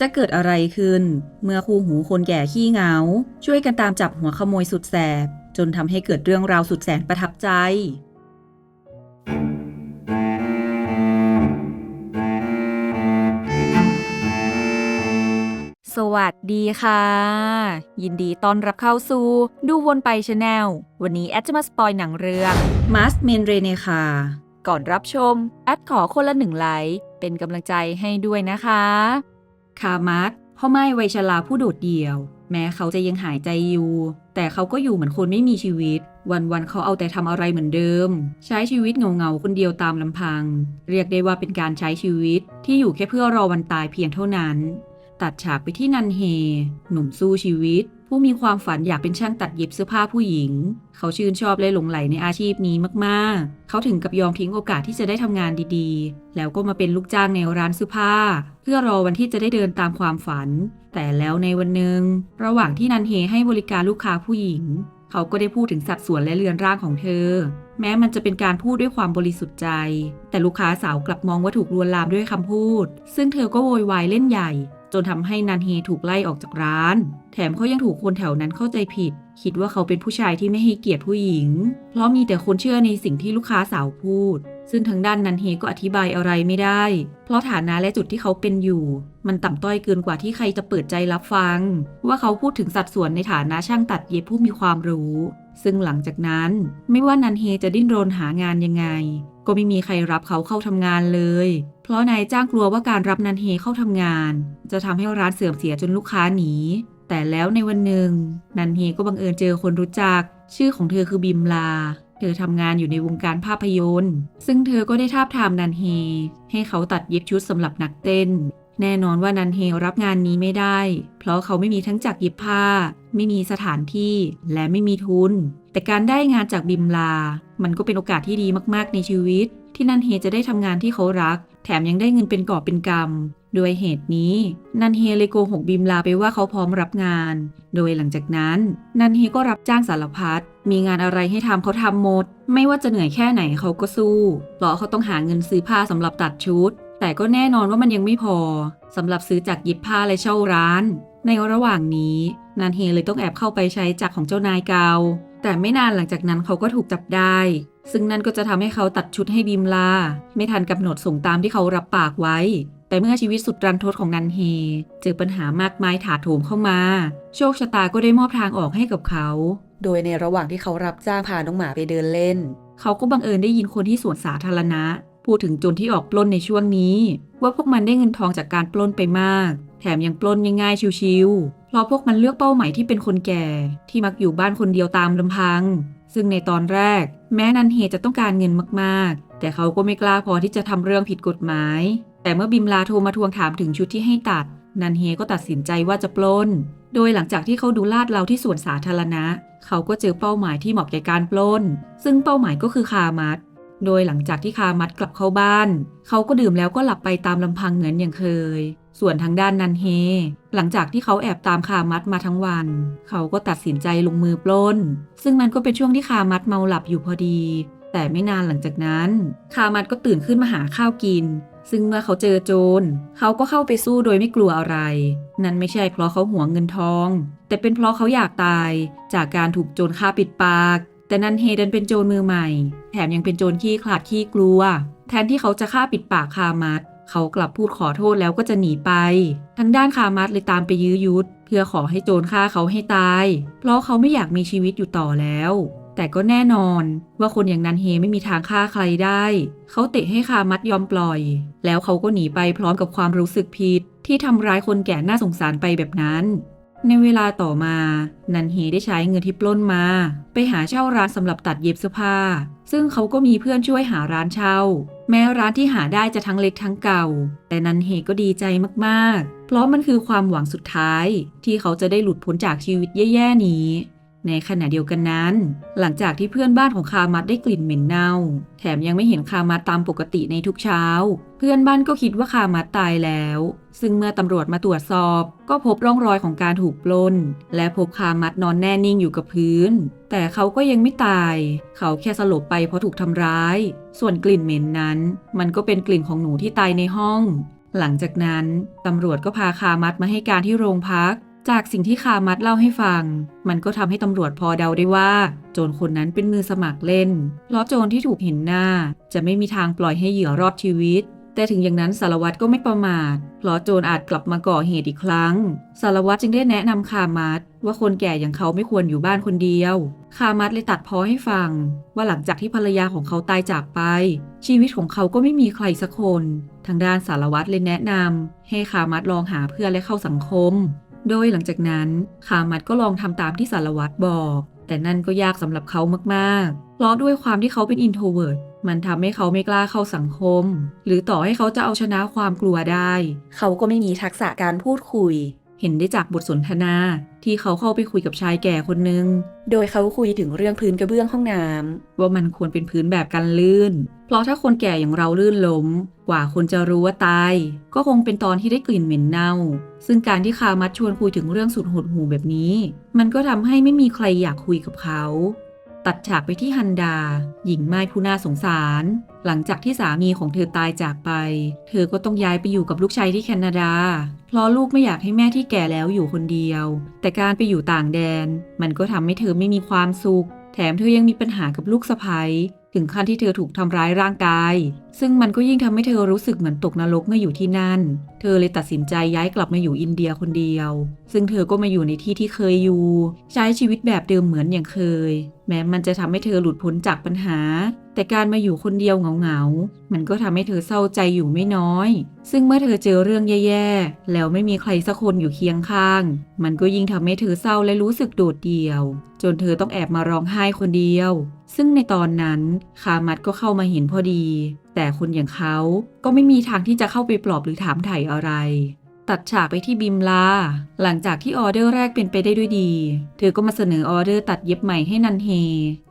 จะเกิดอะไรขึ้น เมื่อคู่หูคนแก่ขี้เหงา ช่วยกันตามจับหัวขโมยสุดแสบ จนทำให้เกิดเรื่องราวสุดแสนประทับใจ สวัสดีค่ะ ยินดีต้อนรับเข้าสู่ดูวนไปชาแนล วันนี้แอดจะมาสปอยหนังเรื่องมาสเมนเรเนคาก่อนรับชม แอดขอคนละหนึ่งไลค์เป็นกำลังใจให้ด้วยนะคะ คามัสพ่อไม้วัยชราผู้โดดเดี่ยว แม้เขาจะยังหายใจอยู่ แต่เขาก็อยู่เหมือนคนไม่มีชีวิต วันๆเขาเอาแต่ทำอะไรเหมือนเดิม ใช้ชีวิตเงาๆคนเดียวตามลำพัง เรียกได้ว่าเป็นการใช้ชีวิตที่อยู่แค่เพื่อรอวันตายเพียงเท่านั้น ตัดฉากไปที่นันเฮ หนุ่มสู้ชีวิต ผู้มีความฝันอยากเป็นช่างตัดเย็บเสื้อผ้าผู้หญิง เขาชื่นชอบและหลงไหลในอาชีพนี้มากๆ เขาถึงกับยอมทิ้งโอกาสที่จะได้ทำงานดีๆ แล้วก็มาเป็นลูกจ้างในร้านเสื้อผ้า เพื่อรอวันที่จะได้เดินตามความฝัน แต่แล้วในวันหนึ่ง ระหว่างที่นันเฮให้บริการลูกค้าผู้หญิง เขาก็ได้พูดถึงสัดส่วนและเรือนร่างของเธอ แม้มันจะเป็นการพูดด้วยความบริสุทธิ์ใจ แต่ลูกค้าสาวกลับมองว่าถูกลวนลามด้วยคำพูด ซึ่งเธอก็โวยวายเล่นใหญ่ จนทำให้นันเฮถูกไล่ออกจากร้าน แถมเขายังถูกคนแถวนั้นเข้าใจผิด คิดว่าเขาเป็นผู้ชายที่ไม่ให้เกียรติผู้หญิง เพราะมีแต่คนเชื่อในสิ่งที่ลูกค้าสาวพูด ซึ่งทางด้านนันเฮก็อธิบายอะไรไม่ได้ เพราะฐานะและจุดที่เขาเป็นอยู่ มันต่ำต้อยเกินกว่าที่ใครจะเปิดใจรับฟัง ว่าเขาพูดถึงสัดส่วนในฐานะช่างตัดเย็บผู้มีความรู้ ซึ่งหลังจากนั้นไม่ว่านันเฮจะดิ้นรนหางานยังไง ก็ไม่มีใครรับเขาเข้าทำงานเลย เพราะนายจ้างกลัวว่าการรับนันเฮเข้าทำงาน จะทำให้ร้านเสื่อมเสียจนลูกค้าหนี แต่แล้วในวันหนึ่ง นันเฮก็บังเอิญเจอคนรู้จัก ชื่อของเธอคือบิมลา เธอทำงานอยู่ในวงการภาพยนตร์ ซึ่งเธอก็ได้ทาบทามนันเฮให้เขาตัดเย็บชุดสำหรับนักเต้น แน่นอนว่านันเฮรับงานนี้ไม่ได้ เพราะเขาไม่มีทั้งจักรเย็บผ้า ไม่มีสถานที่และไม่มีทุน แต่การได้งานจากบิมลา มันก็เป็นโอกาสที่ดีมากๆในชีวิต ที่นันเฮจะได้ทำงานที่เขารัก แถมยังได้เงินเป็นกอบเป็นกำด้วยเหตุนี้ นันเฮเลยโกหกบิมลาไปว่าเขาพร้อมรับงาน โดยหลังจากนั้น นันเฮก็รับจ้างสารพัดมีงานอะไรให้ทำเขาทำหมด ไม่ว่าจะเหนื่อยแค่ไหนเขาก็สู้เพราะเขาต้องหาเงินซื้อผ้าสำหรับตัดชุด แต่ก็แน่นอนว่ามันยังไม่พอสำหรับซื้อจากเย็บผ้าและเช่าร้าน ในระหว่างนี้นันเฮเลยต้องแอบเข้าไปใช้จักรของเจ้านายเกา แต่ไม่นานหลังจากนั้นเขาก็ถูกจับได้ ซึ่งนั่นก็จะทำให้เขาตัดชุดให้บิมลา ไม่ทันกำหนดส่งตามที่เขารับปากไว้ แต่เมื่อชีวิตสุดรันทดของนันเฮเจอปัญหามากมายถาโถมเข้ามา โชคชะตาก็ได้มอบทางออกให้กับเขา โดยในระหว่างที่เขารับจ้างพาน้องหมาไปเดินเล่น เขาก็บังเอิญได้ยินคนที่สวนสาธารณะ พูดถึงโจรที่ออกปล้นในช่วงนี้ ว่าพวกมันได้เงินทองจากการปล้นไปมาก แถมยังปล้นง่ายๆชิวๆเพราะพวกมันเลือกเป้าหมายที่เป็นคนแก่ ที่มักอยู่บ้านคนเดียวตามลำพัง ซึ่งในตอนแรก แม้นันเฮจะต้องการเงินมากๆ แต่เขาก็ไม่กล้าพอที่จะทำเรื่องผิดกฎหมาย แต่เมื่อบิมลาโทรมาทวงถามถึงชุดที่ให้ตัด นันเฮก็ตัดสินใจว่าจะปล้น โดยหลังจากที่เขาดูลาดเราที่สวนสาธารณะ เขาก็เจอเป้าหมายที่เหมาะแก่การปล้น ซึ่งเป้าหมายก็คือคามัด โดยหลังจากที่คามัดกลับเข้าบ้าน เขาก็ดื่มแล้วก็หลับไปตามลำพังเหมือนอย่างเคย ส่วนทางด้านนันเฮ หลังจากที่เขาแอบตามคามัดมาทั้งวัน เขาก็ตัดสินใจลงมือปล้น ซึ่งมันก็เป็นช่วงที่คามัดเมาหลับอยู่พอดี แต่ไม่นานหลังจากนั้น คามัดก็ตื่นขึ้นมาหาข้าวกิน ซึ่งเมื่อเขาเจอโจร เขาก็เข้าไปสู้โดยไม่กลัวอะไร นั่นไม่ใช่เพราะเขาหวงเงินทอง แต่เป็นเพราะเขาอยากตายจากการถูกโจรฆ่าปิดปาก แต่นันเฮดันเป็นโจรมือใหม่ แถมยังเป็นโจรขี้ขลาดขี้กลัว แทนที่เขาจะฆ่าปิดปากคามัดเขากลับพูดขอโทษแล้วก็จะหนีไป ทางด้านคามัดเลยตามไปยื้อยุด เพื่อขอให้โจรฆ่าเขาให้ตาย เพราะเขาไม่อยากมีชีวิตอยู่ต่อแล้ว แต่ก็แน่นอน ว่าคนอย่างนันเฮไม่มีทางฆ่าใครได้ เขาเตะให้คามัดยอมปล่อย แล้วเขาก็หนีไปพร้อมกับความรู้สึกผิด ที่ทำร้ายคนแก่น่าสงสารไปแบบนั้น ในเวลาต่อมา นันเฮได้ใช้เงินที่ปล้นมา ไปหาเช่าร้านสำหรับตัดเย็บเสื้อผ้า ซึ่งเขาก็มีเพื่อนช่วยหาร้านเช่า แม้ร้านที่หาได้จะทั้งเล็กทั้งเก่า แต่นันเฮก็ดีใจมากๆ เพราะมันคือความหวังสุดท้าย ที่เขาจะได้หลุดพ้นจากชีวิตแย่ๆนี้ ในขณะเดียวกันนั้น หลังจากที่เพื่อนบ้านของคามัดได้กลิ่นเหม็นเน่า แถมยังไม่เห็นคามัดตามปกติในทุกเช้า เพื่อนบ้านก็คิดว่าคามัดตายแล้ว ซึ่งเมื่อตำรวจมาตรวจสอบ ก็พบร่องรอยของการถูกปล้น และพบคามัดนอนแน่นิ่งอยู่กับพื้น แต่เขาก็ยังไม่ตาย เขาแค่สลบไปเพราะถูกทำร้าย ส่วนกลิ่นเหม็นนั้น มันก็เป็นกลิ่นของหนูที่ตายในห้อง หลังจากนั้นตำรวจก็พาคามัดมาให้การที่โรงพัก จากสิ่งที่คามัดเล่าให้ฟัง มันก็ทำให้ตำรวจพอเดาได้ว่า โจรคนนั้นเป็นมือสมัครเล่นเพราะโจรที่ถูกเห็นหน้า จะไม่มีทางปล่อยให้เหยื่อรอดชีวิต แต่ถึงอย่างนั้นสารวัตรก็ไม่ประมาทเพราะโจรอาจกลับมาก่อเหตุอีกครั้ง สารวัตรจึงได้แนะนำคามัดว่าคนแก่อย่างเขาไม่ควรอยู่บ้านคนเดียว คามัดเลยตัดพ้อให้ฟัง ว่าหลังจากที่ภรรยาของเขาตายจากไป ชีวิตของเขาก็ไม่มีใครสักคน ทางด้านสารวัตรเลยแนะนำให้คามัดลองหาเพื่อนและเข้าสังคม โดยหลังจากนั้นคามัดก็ลองทำตามที่สารวัตรบอก แต่นั่นก็ยากสำหรับเขามากๆ เพราะด้วยความที่เขาเป็นอินโทรเวิร์ตมันทำให้เขาไม่กล้าเข้าสังคม หรือต่อให้เขาจะเอาชนะความกลัวได้ เขาก็ไม่มีทักษะการพูดคุย เห็นได้จากบทสนทนาที่เขาเข้าไปคุยกับชายแก่คนหนึ่ง โดยเขาคุยถึงเรื่องพื้นกระเบื้องห้องน้ำว่ามันควรเป็นพื้นแบบกันลื่น เพราะถ้าคนแก่อย่างเราลื่นล้ม กว่าคนจะรู้ว่าตาย ก็คงเป็นตอนที่ได้กลิ่นเหม็นเน่า ซึ่งการที่คามัดชวนคุยถึงเรื่องสุดหดหูแบบนี้ มันก็ทำให้ไม่มีใครอยากคุยกับเขา ตัดฉากไปที่ฮันดา หญิงไม้ผู้น่าสงสาร หลังจากที่สามีของเธอตายจากไป เธอก็ต้องย้ายไปอยู่กับลูกชายที่แคนาดา เพราะลูกไม่อยากให้แม่ที่แก่แล้วอยู่คนเดียว แต่การไปอยู่ต่างแดน มันก็ทำให้เธอไม่มีความสุข แถมเธอยังมีปัญหากับลูกสะใภ้ ถึงขั้นที่เธอถูกทำร้ายร่างกาย ซึ่งมันก็ยิ่งทำให้เธอรู้สึกเหมือนตกนรกเมื่ออยู่ที่นั่น เธอเลยตัดสินใจย้ายกลับมาอยู่อินเดียคนเดียว ซึ่งเธอก็มาอยู่ในที่ที่เคยอยู่ ใช้ชีวิตแบบเดิมเหมือนอย่างเคย แม้มันจะทำให้เธอหลุดพ้นจากปัญหา แต่การมาอยู่คนเดียวเหงาๆ มันก็ทำให้เธอเศร้าใจอยู่ไม่น้อย ซึ่งเมื่อเธอเจอเรื่องแย่ ๆ แล้วไม่มีใครสักคนอยู่เคียงข้าง มันก็ยิ่งทำให้เธอเศร้าและรู้สึกโดดเดี่ยว จนเธอต้องแอบมาร้องไห้คนเดียว ซึ่งในตอนนั้นคามัดก็เข้ามาเห็นพอดี แต่คนอย่างเขาก็ไม่มีทางที่จะเข้าไปปลอบหรือถามไถ่อะไร ตัดฉากไปที่บิมลา หลังจากที่ออเดอร์แรกเป็นไปได้ด้วยดี เธอก็มาเสนอออเดอร์ตัดเย็บใหม่ให้นันเฮ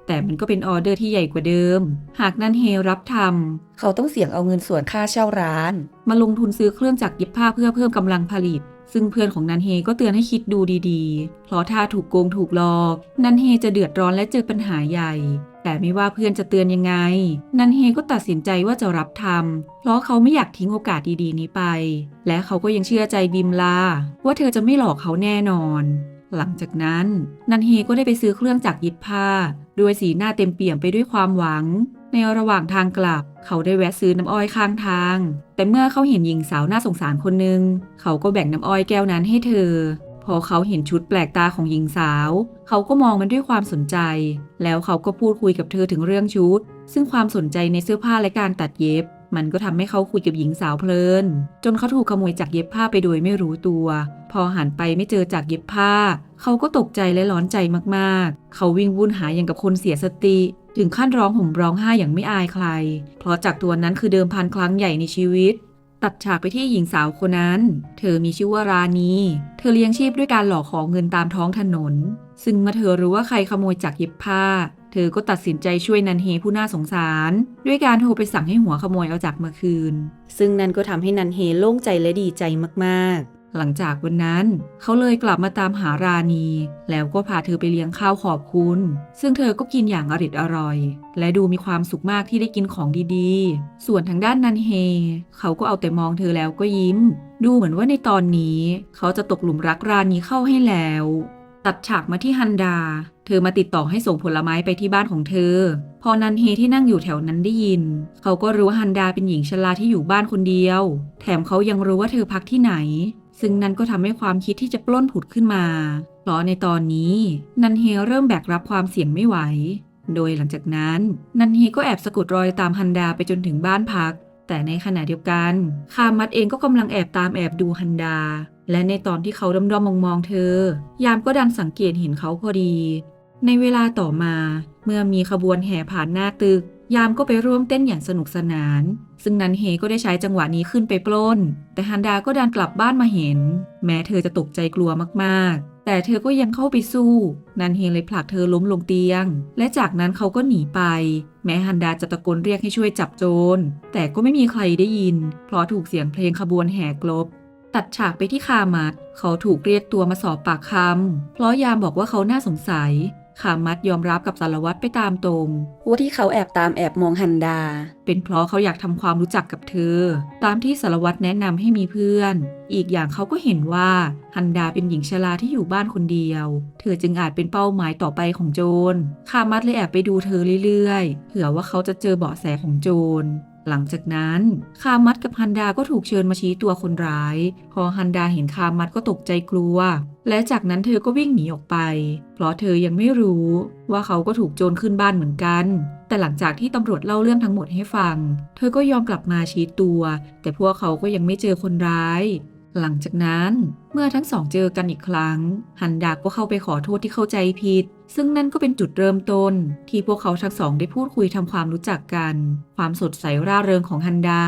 แต่มันก็เป็นออเดอร์ที่ใหญ่กว่าเดิม หากนันเฮรับทำเขาต้องเสี่ยงเอาเงินส่วนค่าเช่าร้าน มาลงทุนซื้อเครื่องจักรเย็บผ้าเพื่อเพิ่มกำลังผลิต ซึ่งเพื่อนของนันเฮก็เตือนให้คิดดูดีๆ เพราะถ้าถูกโกงถูกหลอก นันเฮจะเดือดร้อนและเจอปัญหาใหญ่ แต่ไม่ว่าเพื่อนจะเตือนยังไง นันเฮก็ตัดสินใจว่าจะรับทำเพราะเขาไม่อยากทิ้งโอกาสดีๆ นี้ไป และเขาก็ยังเชื่อใจบิมลา ว่าเธอจะไม่หลอกเขาแน่นอน หลังจากนั้น นันเฮก็ได้ไปซื้อเครื่องจักรย็บผ้าด้วยสีหน้าเต็มเปี่ยมไปด้วยความหวัง ในระหว่างทางกลับ เขาได้แวะซื้อน้ำอ้อยข้างทาง แต่เมื่อเขาเห็นหญิงสาวน่าสงสารคนหนึ่งเขาก็แบ่งน้ำอ้อยแก้วนั้นให้เธอ พอเขาเห็นชุดแปลกตาของหญิงสาว เขาก็มองมันด้วยความสนใจ แล้วเขาก็พูดคุยกับเธอถึงเรื่องชุด ซึ่งความสนใจในเสื้อผ้าและการตัดเย็บ มันก็ทำให้เขาคุยกับหญิงสาวเพลิน จนเขาถูกขโมยจากเย็บผ้าไปโดยไม่รู้ตัว พอหันไปไม่เจอจากเย็บผ้า เขาก็ตกใจและร้อนใจมากๆ เขาวิ่งวุ่นหาอย่างกับคนเสียสติ ถึงขั้นร้องห่มร้องไห้อย่างไม่อายใคร เพราะจากตัวนั้นคือเดิมพันครั้งใหญ่ในชีวิต ตัดฉากไปที่หญิงสาวคนนั้น เธอมีชื่อว่าราณี เธอเลี้ยงชีพด้วยการหลอกขอเงินตามท้องถนน ซึ่งเมื่อเธอรู้ว่าใครขโมยจากเย็บผ้า เธอก็ตัดสินใจช่วยนันเฮผู้น่าสงสาร ด้วยการโทรไปสั่งให้หัวขโมยเอาจากมาคืน ซึ่งนั่นก็ทำให้นันเฮโล่งใจและดีใจมากๆ หลังจากวันนั้น เขาเลยกลับมาตามหาราณี แล้วก็พาเธอไปเลี้ยงข้าวขอบคุณ ซึ่งเธอก็กินอย่างอริดอร่อย และดูมีความสุขมากที่ได้กินของดีๆ ส่วนทางด้านนันเฮ เขาก็เอาแต่มองเธอแล้วก็ยิ้ม ดูเหมือนว่าในตอนนี้ เขาจะตกหลุมรักราณีเข้าให้แล้ว ตัดฉากมาที่ฮันดา เธอมาติดต่อให้ส่งผลไม้ไปที่บ้านของเธอ พอนันเฮที่นั่งอยู่แถวนั้นได้ยิน เขาก็รู้ว่าฮันดาเป็นหญิงชราที่อยู่บ้านคนเดียว แถมเขายังรู้ว่าเธอพักที่ไหน ซึ่งนั่นก็ทำให้ความคิดที่จะปล้นผุดขึ้นมาเพราะในตอนนี้ นันเฮเริ่มแบกรับความเสี่ยงไม่ไหว โดยหลังจากนั้น นันเฮก็แอบสะกดรอยตามฮันดาไปจนถึงบ้านพัก แต่ในขณะเดียวกัน คามัดเองก็กำลังแอบตามแอบดูฮันดา และในตอนที่เขาด้อมๆมองๆเธอ ยามก็ดันสังเกตเห็นเขาพอดี ในเวลาต่อมา เมื่อมีขบวนแห่ผ่านหน้าตึก ยามก็ไปร่วมเต้นอย่างสนุกสนาน ซึ่งนันเฮก็ได้ใช้จังหวะนี้ขึ้นไปปล้น แต่ฮันดาก็ดันกลับบ้านมาเห็น แม้เธอจะตกใจกลัวมากๆ แต่เธอก็ยังเข้าไปสู้ นันเฮเลยผลักเธอล้มลงเตียง และจากนั้นเขาก็หนีไป แม้ฮันดาจะตะโกนเรียกให้ช่วยจับโจร แต่ก็ไม่มีใครได้ยิน เพราะถูกเสียงเพลงขบวนแห่กลบ ตัดฉากไปที่คามัดเขาถูกเรียกตัวมาสอบปากคำเพราะยามบอกว่าเขาน่าสงสัยขามัดยอมรับกับสารวัตรไปตามตรงว่าที่เขาแอบตามแอบมองฮันดา เป็นเพราะเขาอยากทำความรู้จักกับเธอ ตามที่สารวัตรแนะนำให้มีเพื่อน อีกอย่างเขาก็เห็นว่าฮันดาเป็นหญิงชราที่อยู่บ้านคนเดียว เธอจึงอาจเป็นเป้าหมายต่อไปของโจรขามัดเลยแอบไปดูเธอเรื่อยๆเผื่อว่าเขาจะเจอเบาะแสของโจร หลังจากนั้นคามัดกับฮันดาก็ถูกเชิญมาชี้ตัวคนร้าย พอฮันดาเห็นคามัดก็ตกใจกลัว และจากนั้นเธอก็วิ่งหนีออกไป เพราะเธอยังไม่รู้ว่าเขาก็ถูกโจรขึ้นบ้านเหมือนกัน แต่หลังจากที่ตำรวจเล่าเรื่องทั้งหมดให้ฟัง เธอก็ยอมกลับมาชี้ตัว แต่พวกเขาก็ยังไม่เจอคนร้าย หลังจากนั้น เมื่อทั้งสองเจอกันอีกครั้ง ฮันดาก็เข้าไปขอโทษที่เข้าใจผิด ซึ่งนั่นก็เป็นจุดเริ่มต้น ที่พวกเขาทั้งสองได้พูดคุยทำความรู้จักกัน ความสดใสร่าเริงของฮันดา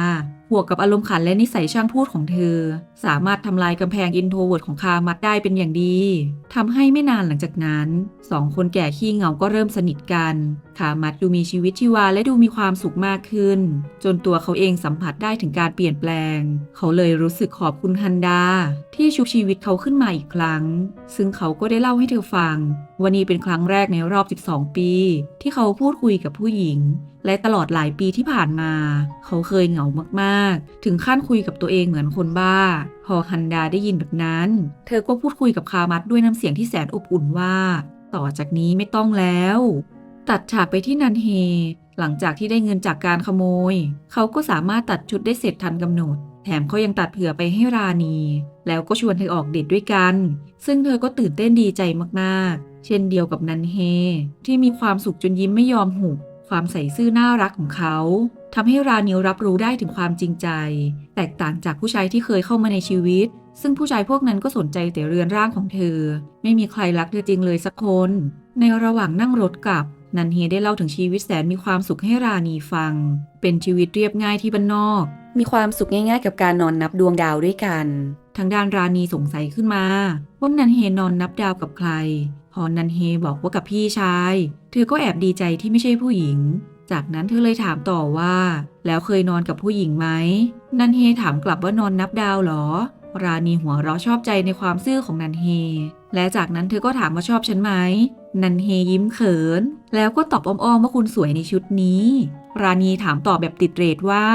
บวกกับอารมณ์ขันและนิสัยช่างพูดของเธอ สามารถทำลายกำแพงอินโทรเวิร์ดของคามัดได้เป็นอย่างดีทำให้ไม่นานหลังจากนั้นสองคนแก่ขี้เหงาก็เริ่มสนิทกันคามัดดูมีชีวิตชีวาและดูมีความสุขมากขึ้น จนตัวเขาเองสัมผัสได้ถึงการเปลี่ยนแปลง เขาเลยรู้สึกขอบคุณฮันดา ที่ชุบชีวิตเขาขึ้นมาอีกครั้ง ซึ่งเขาก็ได้เล่าให้เธอฟังวันนี้เป็นครั้งแรกในรอบ 12 ปี ที่เขาพูดคุยกับผู้หญิง และตลอดหลายปีที่ผ่านมา เขาเคยเหงามากๆ ถึงขั้นคุยกับตัวเองเหมือนคนบ้า พอฮันดาได้ยินแบบนั้น เธอก็พูดคุยกับคามัดด้วยน้ำเสียงที่แสนอบอุ่นว่า ต่อจากนี้ไม่ต้องแล้ว ตัดฉากไปที่นันเฮ หลังจากที่ได้เงินจากการขโมย เขาก็สามารถตัดชุดได้เสร็จทันกำหนด แถมเขายังตัดเผื่อไปให้ราณี แล้วก็ชวนเธอออกเดทด้วยกัน ซึ่งเธอก็ตื่นเต้นดีใจมากๆ เช่นเดียวกับนันเฮ ที่มีความสุขจนยิ้มไม่ยอมหุบ ความใส่ซื่อน่ารักของเขาทำให้รานิวรับรู้ได้ถึงความจริงใจ แตกต่างจากผู้ชายที่เคยเข้ามาในชีวิต ซึ่งผู้ชายพวกนั้นก็สนใจแต่เรือนร่างของเธอ ไม่มีใครรักเธอจริงเลยสักคน ในระหว่างนั่งรถกลับ นันเฮได้เล่าถึงชีวิตแสนมีความสุขให้ราณีฟัง เป็นชีวิตเรียบง่ายที่บ้านนอก มีความสุขง่ายๆ กับการนอนนับดวงดาวด้วยกัน ทางด้านราณีสงสัยขึ้นมาว่านันเฮนอนนับดาวกับใคร พอนนันเฮบอกว่ากับพี่ชาย เธอก็แอบดีใจที่ไม่ใช่ผู้หญิง จากนั้นเธอเลยถามต่อว่า แล้วเคยนอนกับผู้หญิงไหม นันเฮถามกลับว่านอนนับดาวเหรอ ราณีหัวเราะชอบใจในความซื่อของนันเฮ และจากนั้นเธอก็ถามว่าชอบฉันไหม นันเฮยิ้มเขิน แล้วก็ตอบอ้อมๆว่าคุณสวยในชุดนี้ ราณีถามตอบแบบติดเรทว่า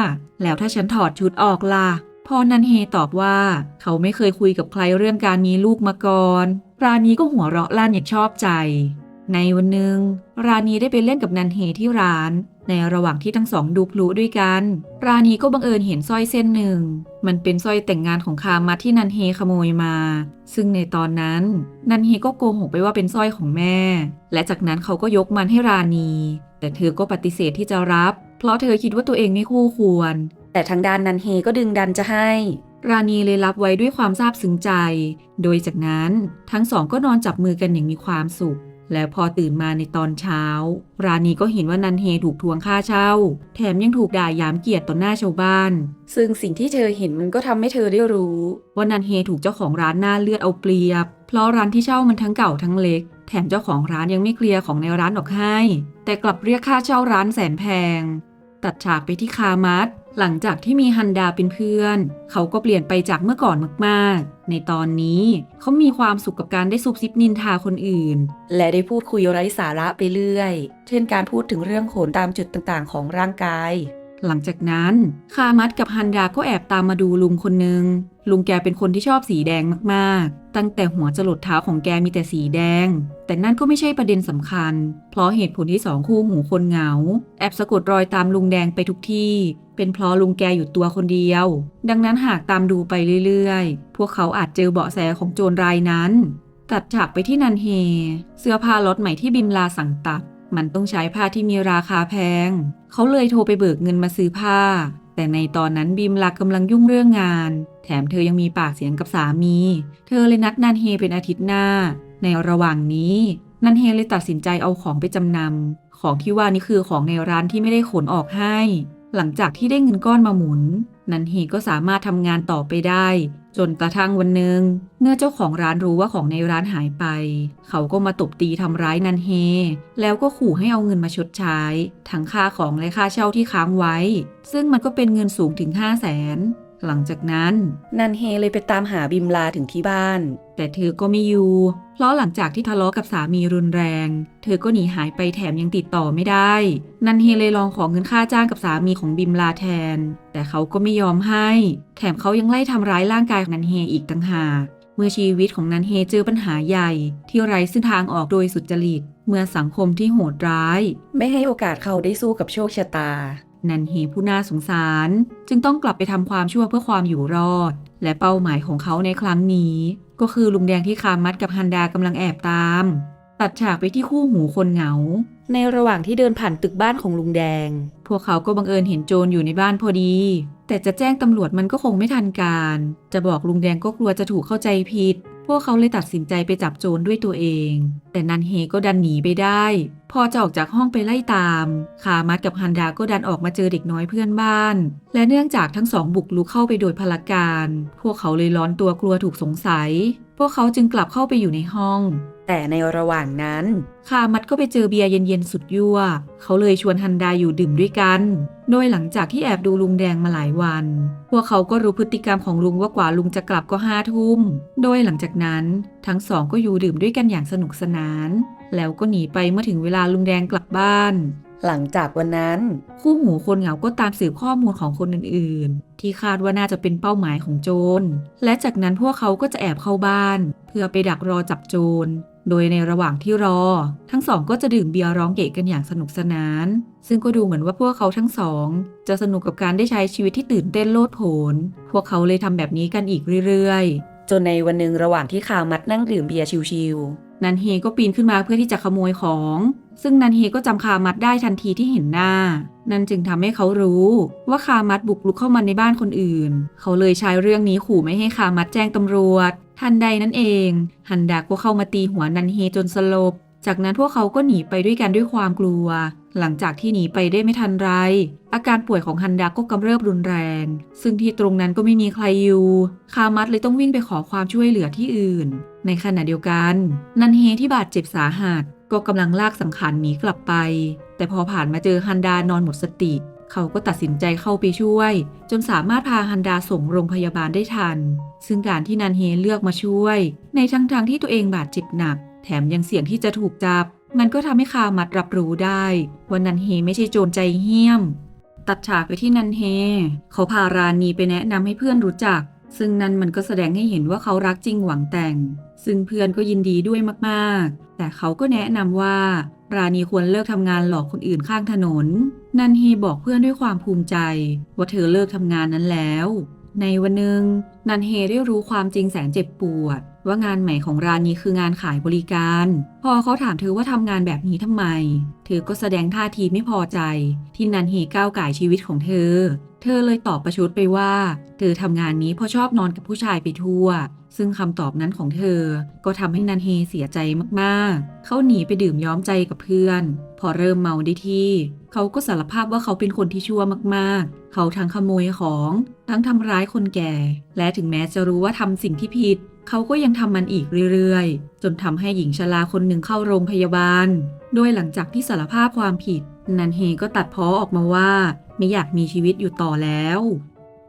แล้วถ้าฉันถอดชุดออกล่ะพอนันเฮตอบว่า เขาไม่เคยคุยกับใครเรื่องการมีลูกมาก่อน ราณีก็หัวเราะลั่นอย่างชอบใจ ในวันหนึ่ง ราณีได้ไปเล่นกับนันเฮที่ร้าน ในระหว่างที่ทั้งสองดูพลุด้วยกัน ราณีก็บังเอิญเห็นสร้อยเส้นหนึ่ง มันเป็นสร้อยแต่งงานของคามาที่นันเฮขโมยมา ซึ่งในตอนนั้น นันเฮก็โกหกไปว่าเป็นสร้อยของแม่ และจากนั้นเขาก็ยกมันให้ราณี แต่เธอก็ปฏิเสธที่จะรับ เพราะเธอคิดว่าตัวเองไม่คู่ควร แต่ทางด้านนันเฮก็ดึงดันจะให้ ราณีเลยรับไว้ด้วยความซาบซึ้งใจ โดยจากนั้นทั้งสองก็นอนจับมือกันอย่างมีความสุข แล้วพอตื่นมาในตอนเช้า ราณีก็เห็นว่านันเฮถูกทวงค่าเช่า แถมยังถูกด่ายามเกียรติต่อหน้าชาวบ้าน ซึ่งสิ่งที่เธอเห็นมันก็ทำให้เธอได้รู้ ว่านันเฮถูกเจ้าของร้านหน้าเลือดเอาเปรียบ เพราะร้านที่เช่ามันทั้งเก่าทั้งเล็ก แถมเจ้าของร้านยังไม่เคลียร์ของในร้านออกให้ แต่กลับเรียกค่าเช่าร้านแสนแพง ตัดฉากไปที่คามัด หลังจากที่มีฮันดาเป็นเพื่อน เขาก็เปลี่ยนไปจากเมื่อก่อนมากๆ ในตอนนี้เขามีความสุขกับการได้ซุบซิบนินทาคนอื่น และได้พูดคุยไร้สาระไปเรื่อย เช่นการพูดถึงเรื่องโขนตามจุดต่างๆ ของร่างกาย หลังจากนั้น คามัดกับฮันดาก็แอบตามมาดูลุงคนหนึ่ง ลุงแกเป็นคนที่ชอบสีแดงมากๆ ตั้งแต่หัวจรดเท้าของแกมีแต่สีแดง แต่นั่นก็ไม่ใช่ประเด็นสำคัญ เพราะเหตุผลที่สองคู่หูคนเหงา แอบสะกดรอยตามลุงแดงไปทุกที่ เป็นเพราะลุงแกอยู่ตัวคนเดียว ดังนั้นหากตามดูไปเรื่อยๆ พวกเขาอาจเจอเบาะแสของโจรรายนั้น ตัดฉากไปที่นันเฮ เสื้อผ้าล็อตใหม่ที่บิมลาสั่งตัด มันต้องใช้ผ้าที่มีราคาแพง เขาเลยโทรไปเบิกเงินมาซื้อผ้า แต่ในตอนนั้นบีมลากำลังยุ่งเรื่องงาน แถมเธอยังมีปากเสียงกับสามี เธอเลยนัดนันเฮเป็นอาทิตย์หน้า ในระหว่างนี้นันเฮเลยตัดสินใจเอาของไปจำนำ ของที่ว่านี่คือของในร้านที่ไม่ได้ขนออกให้ หลังจากที่ได้เงินก้อนมาหมุน นันเฮก็สามารถทำงานต่อไปได้ จนกระทั่งวันหนึ่งเมื่อเจ้าของร้านรู้ว่าของในร้านหายไป เขาก็มาตบตีทำร้ายนันเฮ แล้วก็ขู่ให้เอาเงินมาชดใช้ ทั้งค่าของและค่าเช่าที่ค้างไว้ ซึ่งมันก็เป็นเงินสูงถึง 5 0 0แสน หลังจากนั้น นันเฮเลยไปตามหาบิมลาถึงที่บ้าน แต่เธอก็ไม่อยู่ เพราะหลังจากที่ทะเลาะกับสามีรุนแรง เธอก็หนีหายไปแถมยังติดต่อไม่ได้ นันเฮเลยลองขอเงินค่าจ้างกับสามีของบิมลาแทน แต่เขาก็ไม่ยอมให้ แถมเขายังไล่ทำร้ายร่างกายของนันเฮอีกต่างหากเมื่อชีวิตของนันเฮเจอปัญหาใหญ่ ที่ไร้ซึ่งทางออกโดยสุจริต เมื่อสังคมที่โหดร้าย ไม่ให้โอกาสเขาได้สู้กับโชคชะตา นันเฮผู้น่าสงสาร จึงต้องกลับไปทำความชั่วเพื่อความอยู่รอด และเป้าหมายของเขาในครั้งนี้ ก็คือลุงแดงที่คามัดกับฮันดากำลังแอบตาม ตัดฉากไปที่คู่หูคนเหงา ในระหว่างที่เดินผ่านตึกบ้านของลุงแดง พวกเขาก็บังเอิญเห็นโจรอยู่ในบ้านพอดี แต่จะแจ้งตำรวจมันก็คงไม่ทันการ จะบอกลุงแดงก็กลัวจะถูกเข้าใจผิด พวกเขาเลยตัดสินใจไปจับโจรด้วยตัวเอง แต่นันเฮก็ดันหนีไปได้ พอจะออกจากห้องไปไล่ตาม คามัดกับฮันดาก็ดันออกมาเจอเด็กน้อยเพื่อนบ้าน และเนื่องจากทั้งสองบุกลุกเข้าไปโดยพลการ พวกเขาเลยร้อนตัวกลัวถูกสงสัย พวกเขาจึงกลับเข้าไปอยู่ในห้อง แต่ในระหว่างนั้นคามัดก็ไปเจอเบียร์เย็นๆสุดยั่ว เขาเลยชวนฮันดาอยู่ดื่มด้วยกัน โดยหลังจากที่แอบดูลุงแดงมาหลายวัน พวกเขาก็รู้พฤติกรรมของลุงว่ากว่าลุงจะกลับก็ห้าทุ่ม โดยหลังจากนั้นทั้งสองก็อยู่ดื่มด้วยกันอย่างสนุกสนาน แล้วก็หนีไปเมื่อถึงเวลาลุงแดงกลับบ้านหลังจากวันนั้น คู่หูคนเหงาก็ตามสืบข้อมูลของคนอื่นๆ ที่คาดว่าน่าจะเป็นเป้าหมายของโจร และจากนั้นพวกเขาก็จะแอบเข้าบ้าน เพื่อไปดักรอจับโจร โดยในระหว่างที่รอ ทั้งสองก็จะดื่มเบียร์ร้องเกะกันอย่างสนุกสนาน ซึ่งก็ดูเหมือนว่าพวกเขาทั้งสอง จะสนุกกับการได้ใช้ชีวิตที่ตื่นเต้นโลดโผน พวกเขาเลยทำแบบนี้กันอีกเรื่อยๆ จนในวันหนึ่งระหว่างที่คามัดนั่งดื่มเบียร์ชิวนันเฮก็ปีนขึ้นมาเพื่อที่จะขโมยของ ซึ่งนันเฮก็จำคามัดได้ทันทีที่เห็นหน้า นั่นจึงทำให้เขารู้ว่าคามัดบุกรุกเข้ามาในบ้านคนอื่น เขาเลยใช้เรื่องนี้ขู่ไม่ให้คามัดแจ้งตำรวจ ทันใดนั้นเอง ฮันดาก็เข้ามาตีหัวนันเฮจนสลบ จากนั้นพวกเขาก็หนีไปด้วยกันด้วยความกลัว หลังจากที่หนีไปได้ไม่ทันไร อาการป่วยของฮันดาก็กำเริบรุนแรง ซึ่งที่ตรงนั้นก็ไม่มีใครอยู่ คามัดเลยต้องวิ่งไปขอความช่วยเหลือที่อื่น ในขณะเดียวกัน นันเฮที่บาดเจ็บสาหัส ก็กำลังลากสังขารหนีกลับไป แต่พอผ่านมาเจอฮันดานอนหมดสติ เขาก็ตัดสินใจเข้าไปช่วย จนสามารถพาฮันดาส่งโรงพยาบาลได้ทัน ซึ่งการที่นันเฮเลือกมาช่วย ในทั้งทางที่ตัวเองบาดเจ็บหนัก แถมยังเสี่ยงที่จะถูกจับ มันก็ทำให้คามัดรับรู้ได้ว่านันเฮไม่ใช่โจรใจเหี้ยม ตัดฉากไปที่นันเฮ เขาพารานีไปแนะนำให้เพื่อนรู้จักซึ่งนั่นมันก็แสดงให้เห็นว่าเขารักจริงหวังแต่ง ซึ่งเพื่อนก็ยินดีด้วยมากๆ แต่เขาก็แนะนำว่า ราณีควรเลิกทำงานหลอกคนอื่นข้างถนน นันเฮบอกเพื่อนด้วยความภูมิใจ ว่าเธอเลิกทำงานนั้นแล้ว ในวันหนึ่งนันเฮได้รู้ความจริงแสนเจ็บปวด ว่างานใหม่ของรานีคืองานขายบริการ พอเขาถามเธอว่าทำงานแบบนี้ทำไม เธอก็แสดงท่าทีไม่พอใจ ที่นันเฮก้าวไก่ชีวิตของเธอ เธอเลยตอบประชดไปว่า เธอทำงานนี้เพราะชอบนอนกับผู้ชายไปทั่ว ซึ่งคำตอบนั้นของเธอ ก็ทำให้นันเฮเสียใจมากๆ เขาหนีไปดื่มย้อมใจกับเพื่อน พอเริ่มเมาได้ที่ เขาก็สารภาพว่าเขาเป็นคนที่ชั่วมากๆ เขาทั้งขโมยของ ทั้งทำร้ายคนแก่ และถึงแม้จะรู้ว่าทำสิ่งที่ผิด เขาก็ยังทำมันอีกเรื่อยๆ จนทำให้หญิงชราคนหนึ่งเข้าโรงพยาบาล โดยหลังจากที่สารภาพความผิด นันเฮก็ตัดพ้อออกมาว่า ไม่อยากมีชีวิตอยู่ต่อแล้ว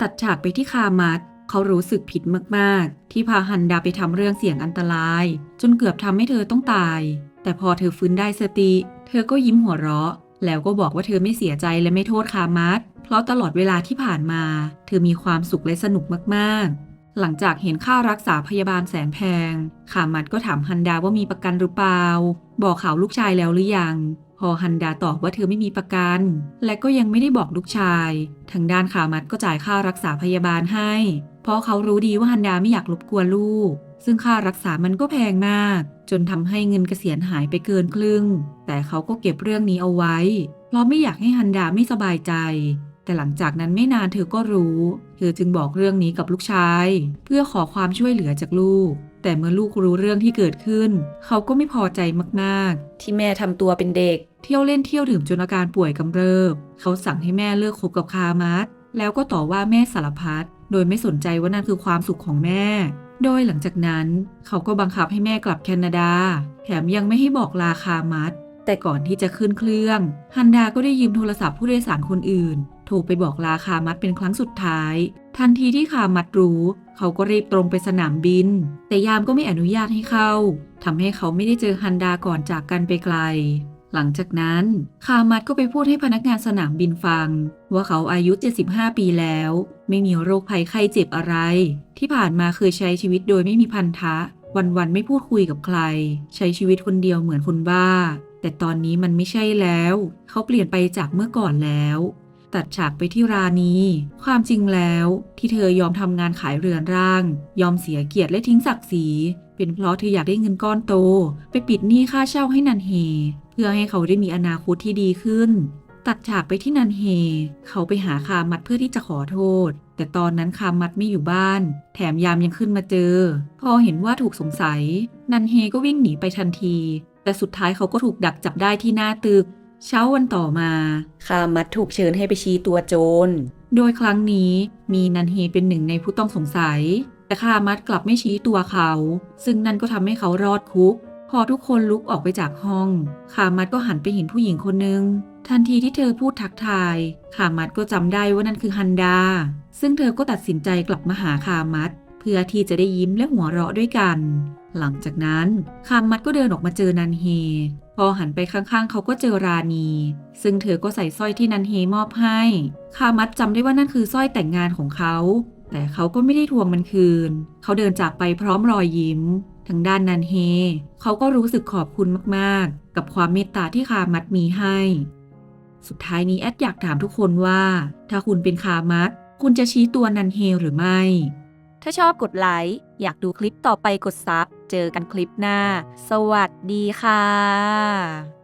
ตัดฉากไปที่คามัด เขารู้สึกผิดมากๆ ที่พาฮันดาไปทำเรื่องเสี่ยงอันตราย จนเกือบทำให้เธอต้องตาย แต่พอเธอฟื้นได้สติ เธอก็ยิ้มหัวเราะ แล้วก็บอกว่าเธอไม่เสียใจและไม่โทษคามัดเพราะตลอดเวลาที่ผ่านมา เธอมีความสุขและสนุกมากๆ หลังจากเห็นค่ารักษาพยาบาลแสนแพงขามัดก็ถามฮันดาว่ามีประกันหรือเปล่า บอกข่าวลูกชายแล้วหรือยังพอฮันดาตอบว่าเธอไม่มีประกัน และก็ยังไม่ได้บอกลูกชาย ทางด้านขามัดก็จ่ายค่ารักษาพยาบาลให้ เพราะเขารู้ดีว่าฮันดาไม่อยากรบกวนลูก ซึ่งค่ารักษามันก็แพงมาก จนทำให้เงินเกษียณหายไปเกินครึ่ง แต่เขาก็เก็บเรื่องนี้เอาไว้ เพราะไม่อยากให้ฮันดาไม่สบายใจ แต่หลังจากนั้นไม่นานเธอก็รู้ เธอจึงบอกเรื่องนี้กับลูกชาย เพื่อขอความช่วยเหลือจากลูก แต่เมื่อลูกรู้เรื่องที่เกิดขึ้น เขาก็ไม่พอใจมากๆ ที่แม่ทำตัวเป็นเด็ก เที่ยวเล่นเที่ยวดื่มจนอาการป่วยกำเริบ เขาสั่งให้แม่เลิกคบกับคามัดแล้วก็ต่อว่าแม่สารพัด โดยไม่สนใจว่านั่นคือความสุขของแม่ โดยหลังจากนั้น เขาก็บังคับให้แม่กลับแคนาดา แถมยังไม่ให้บอกลาคามัด แต่ก่อนที่จะขึ้นเครื่องฮันดาก็ได้ยืมโทรศัพท์ผู้โดยสารคนอื่น โทรไปบอกลาคามัดเป็นครั้งสุดท้าย ทันทีที่คามัดรู้ เขาก็รีบตรงไปสนามบิน แต่ยามก็ไม่อนุญาตให้เข้าทำให้เขาไม่ได้เจอฮันดาก่อนจากกันไปไกล หลังจากนั้นคามัดก็ไปพูดให้พนักงานสนามบินฟัง ว่าเขาอายุ 75 ปีแล้ว ไม่มีโรคภัยไข้เจ็บอะไร ที่ผ่านมาเคยใช้ชีวิตโดยไม่มีพันธะ วันๆไม่พูดคุยกับใคร ใช้ชีวิตคนเดียวเหมือนคนบ้า แต่ตอนนี้มันไม่ใช่แล้ว เขาเปลี่ยนไปจากเมื่อก่อนแล้ว ตัดฉากไปที่ราณีความจริงแล้ว ที่เธอยอมทำงานขายเรือนร่าง ยอมเสียเกียรติและทิ้งศักดิ์ศรี เป็นเพราะเธออยากได้เงินก้อนโต ไปปิดหนี้ค่าเช่าให้นันเฮ เพื่อให้เขาได้มีอนาคตที่ดีขึ้น ตัดฉากไปที่นันเฮ เขาไปหาคามัดเพื่อที่จะขอโทษ แต่ตอนนั้นคามัดไม่อยู่บ้าน แถมยามยังขึ้นมาเจอ พอเห็นว่าถูกสงสัย นันเฮก็วิ่งหนีไปทันที แต่สุดท้ายเขาก็ถูกดักจับได้ที่หน้าตึก เช้าวันต่อมา คามัดถูกเชิญให้ไปชี้ตัวโจร โดยครั้งนี้มีนันเฮเป็นหนึ่งในผู้ต้องสงสัย แต่คามัดกลับไม่ชี้ตัวเขา ซึ่งนั่นก็ทำให้เขารอดคุก พอทุกคนลุกออกไปจากห้องคามัดก็หันไปเห็นผู้หญิงคนหนึ่งทันทีที่เธอพูดทักทายคามัดก็จำได้ว่านั่นคือฮันดา ซึ่งเธอก็ตัดสินใจกลับมาหาคามัดเพื่อที่จะได้ยิ้มและหัวเราะด้วยกัน หลังจากนั้นคามัดก็เดินออกมาเจอนันเฮ พอหันไปข้างๆ เขาก็เจอราณี ซึ่งเธอก็ใส่สร้อยที่นันเฮมอบให้คามัดจำได้ว่านั่นคือสร้อยแต่งงานของเขา แต่เขาก็ไม่ได้ทวงมันคืน เขาเดินจากไปพร้อมรอยยิ้ม ทางด้านนันเฮ เขาก็รู้สึกขอบคุณมากๆ กับความเมตตาที่คามัดมีให้ สุดท้ายนี้แอดอยากถามทุกคนว่า ถ้าคุณเป็นคามัด คุณจะชี้ตัวนันเฮหรือไม่ ถ้าชอบกดไลค์ อยากดูคลิปต่อไปกดซับ เจอกันคลิปหน้า สวัสดีค่ะ